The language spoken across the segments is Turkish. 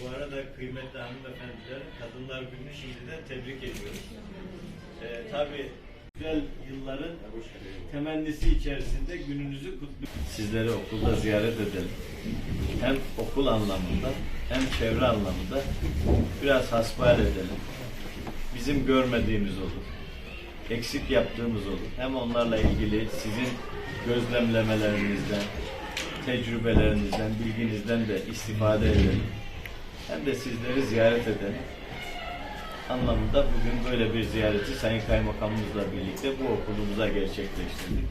Bu arada kıymetli hanımefendiler, Kadınlar Günü şimdiden tebrik ediyoruz. Ee, tabii güzel yılların temennisi içerisinde gününüzü kutluyoruz. Sizleri okulda ziyaret edelim. Hem okul anlamında hem çevre anlamında biraz hasbihal edelim. Bizim görmediğimiz olur. Eksik yaptığımız olur. Hem onlarla ilgili sizin gözlemlemelerinizden, tecrübelerinizden, bilginizden de istifade edelim. Hem de sizleri ziyaret edelim. Anlamında bugün böyle bir ziyareti Sayın Kaymakamımızla birlikte bu okulumuza gerçekleştirdik.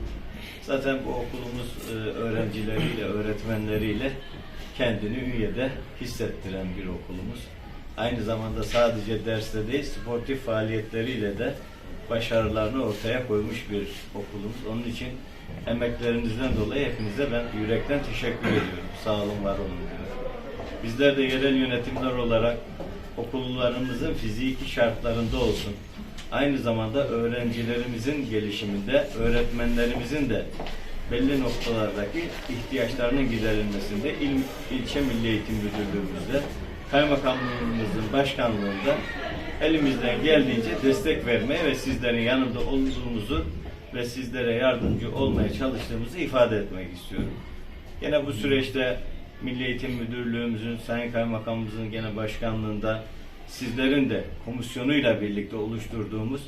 Zaten bu okulumuz e, öğrencileriyle, öğretmenleriyle kendini Ünye'de hissettiren bir okulumuz. Aynı zamanda sadece derste değil, sportif faaliyetleriyle de başarılarını ortaya koymuş bir okulumuz. Onun için emeklerinizden dolayı hepinize ben yürekten teşekkür ediyorum. Sağ olun, var olun diyorum. Bizler de yerel yönetimler olarak okullarımızın fiziki şartlarında olsun. Aynı zamanda öğrencilerimizin gelişiminde, öğretmenlerimizin de belli noktalardaki ihtiyaçlarının giderilmesinde il, ilçe Milli Eğitim Müdürlüğümüzde, kaymakamlığımızın başkanlığında elimizden geldiğince destek vermeye ve sizlerin yanında olduğumuzu ve sizlere yardımcı olmaya çalıştığımızı ifade etmek istiyorum. Gene bu süreçte Milli Eğitim Müdürlüğümüzün, Sayın Kaymakamımızın gene başkanlığında sizlerin de komisyonuyla birlikte oluşturduğumuz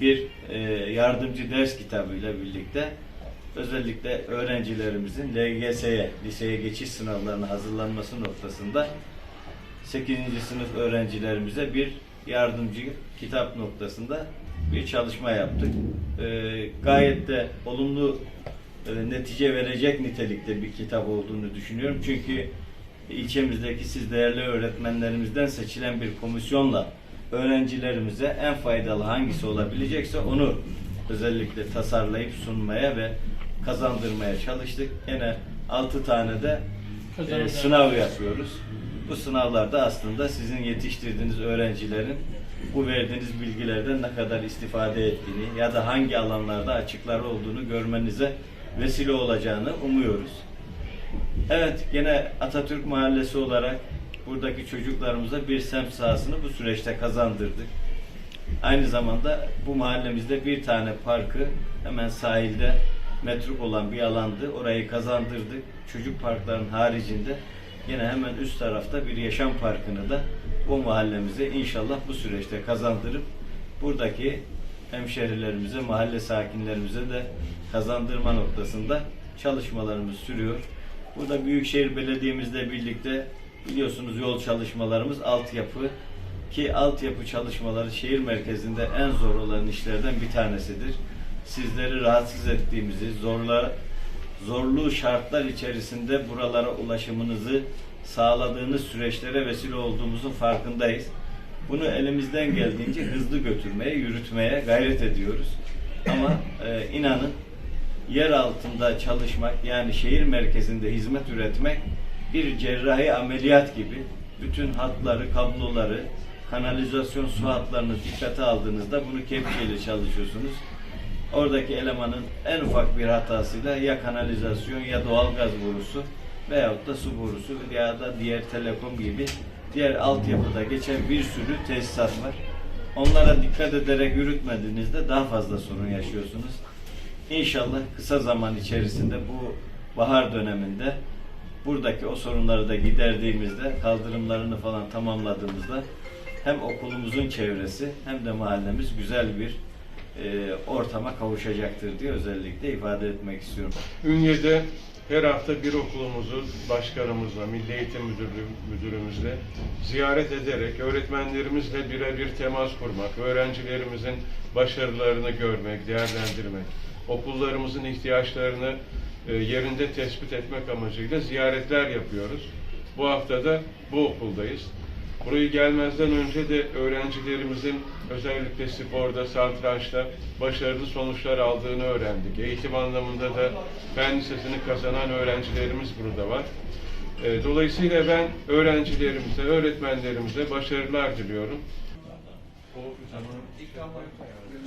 bir e, yardımcı ders kitabıyla birlikte özellikle öğrencilerimizin LGS'ye, liseye geçiş sınavlarına hazırlanması noktasında 8. sınıf öğrencilerimize bir yardımcı kitap noktasında bir çalışma yaptık. Ee, gayet de olumlu e, netice verecek nitelikte bir kitap olduğunu düşünüyorum. Çünkü ilçemizdeki siz değerli öğretmenlerimizden seçilen bir komisyonla öğrencilerimize en faydalı hangisi olabilecekse onu özellikle tasarlayıp sunmaya ve kazandırmaya çalıştık. Yine 6 tane de e, sınav yapıyoruz. Bu sınavlarda aslında sizin yetiştirdiğiniz öğrencilerin bu verdiğiniz bilgilerden ne kadar istifade ettiğini ya da hangi alanlarda açıkları olduğunu görmenize vesile olacağını umuyoruz. Evet, gene Atatürk Mahallesi olarak buradaki çocuklarımıza bir semt sahasını bu süreçte kazandırdık. Aynı zamanda bu mahallemizde bir tane parkı hemen sahilde metruk olan bir alandı. Orayı kazandırdık. Çocuk parkların haricinde yine hemen üst tarafta bir yaşam parkını da bu mahallemize inşallah bu süreçte kazandırıp buradaki hemşehrilerimize, mahalle sakinlerimize de kazandırma noktasında çalışmalarımız sürüyor. Burada Büyükşehir Belediye'mizle birlikte biliyorsunuz yol çalışmalarımız altyapı ki altyapı çalışmaları şehir merkezinde en zor olan işlerden bir tanesidir. Sizleri rahatsız ettiğimizi, zorla, zorlu şartlar içerisinde buralara ulaşımınızı sağladığınız süreçlere vesile olduğumuzun farkındayız. Bunu elimizden geldiğince hızlı götürmeye, yürütmeye gayret ediyoruz. Ama e, inanın yer altında çalışmak yani şehir merkezinde hizmet üretmek bir cerrahi ameliyat gibi bütün hatları, kabloları, kanalizasyon su hatlarını dikkate aldığınızda bunu kepçeyle çalışıyorsunuz. Oradaki elemanın en ufak bir hatasıyla ya kanalizasyon ya doğalgaz borusu veyahut da su borusu ya da diğer telekom gibi diğer altyapıda geçen bir sürü tesisat var. Onlara dikkat ederek yürütmediğinizde daha fazla sorun yaşıyorsunuz. İnşallah kısa zaman içerisinde bu bahar döneminde buradaki o sorunları da giderdiğimizde, kaldırımlarını falan tamamladığımızda hem okulumuzun çevresi hem de mahallemiz güzel bir e, ortama kavuşacaktır diye özellikle ifade etmek istiyorum. Ünye'de her hafta bir okulumuzu başkanımızla, Milli Eğitim Müdürlüğü, Müdürümüzle ziyaret ederek öğretmenlerimizle birebir temas kurmak, öğrencilerimizin başarılarını görmek, değerlendirmek, okullarımızın ihtiyaçlarını e, yerinde tespit etmek amacıyla ziyaretler yapıyoruz. Bu hafta da bu okuldayız. Burayı gelmezden önce de öğrencilerimizin özellikle sporda, satrançta başarılı sonuçlar aldığını öğrendik. Eğitim anlamında da fen lisesini kazanan öğrencilerimiz burada var. E, Dolayısıyla ben öğrencilerimize, öğretmenlerimize başarılar diliyorum.